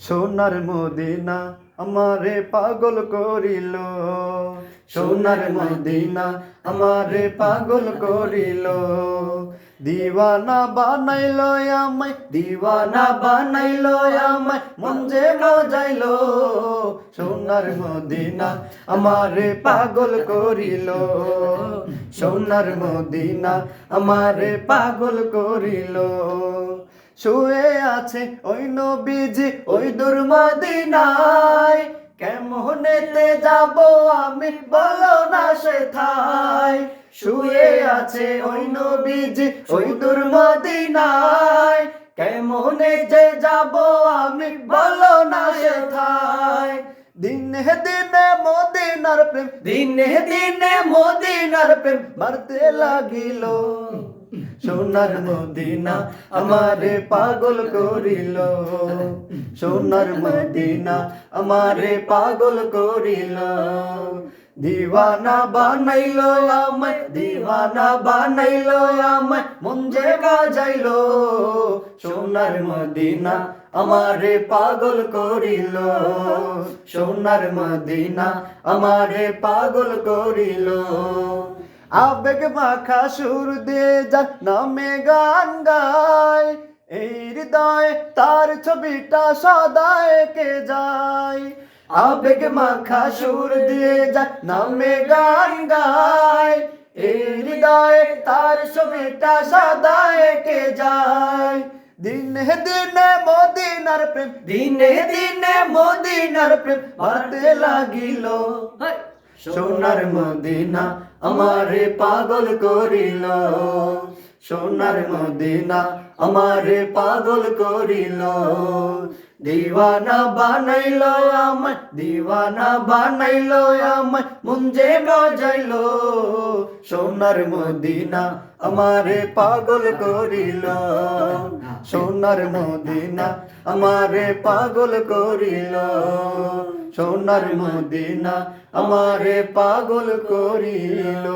সোনার মদিনা আমারে পাগল করিল। সোনার মদিনা আমারে পাগল করিল। দিওয়ানা বানাইল আমায়, দিওয়ানা বানাইল আমায়, মন যে মজাইল সোনার মদিনা আমারে পাগল করিল। সোনার মদিনা আমারে পাগল করিল। শুয়ে আছে ওই নবীজি, ওই দুর্মদিনায় কেমনেতে যাব আমি বলো না সে থাই শুয়ে আছে ওই নবীজি, ওই দুর্মদিনায় কেমনে যে যাব আমি বলো না সে থাই দিনে দিনে মদিনার প্রেম, দিনে দিনে মদিনার প্রেম বাড়তে লাগিল। সোনার মদিনা আমারে পাগল করিল। সোনার মদিনা আমারে পাগল করিল। দিওয়ানা বানাইল আমায়, দিওয়ানা বানাইল আমায়, মন যে বাজাইল সোনার মদিনা আমারে পাগল করিল। সোনার মদিনা আমারে পাগল করিল। আবেগ মাখা সুর দিয়ে যার নামে গান গায়। এই হৃদয় তার ছবিটা সদা এঁকে যায়। আবেগ মাখা সুর দিয়ে যার নামে গান গায়। এই হৃদয় তার ছবিটা সদা এঁকে যায়। দিনে দিনে মদিনার প্রেম, দিনে দিনে মদিনার প্রেম বাড়তে লাগিল। সোনার মদিনা আমারে পাগল করিল। সোনার মদিনা আমারে পাগল করিল। দিওয়ানা বানাইল আমায়, দিওয়ানা বানাইল আমায় মুঞ্জে বাজাইল সোনার মদিনা আমারে পাগল করিল। সোনার মদিনা আমারে পাগল করিল। সোনার মদিনা আমারে পাগল করিল।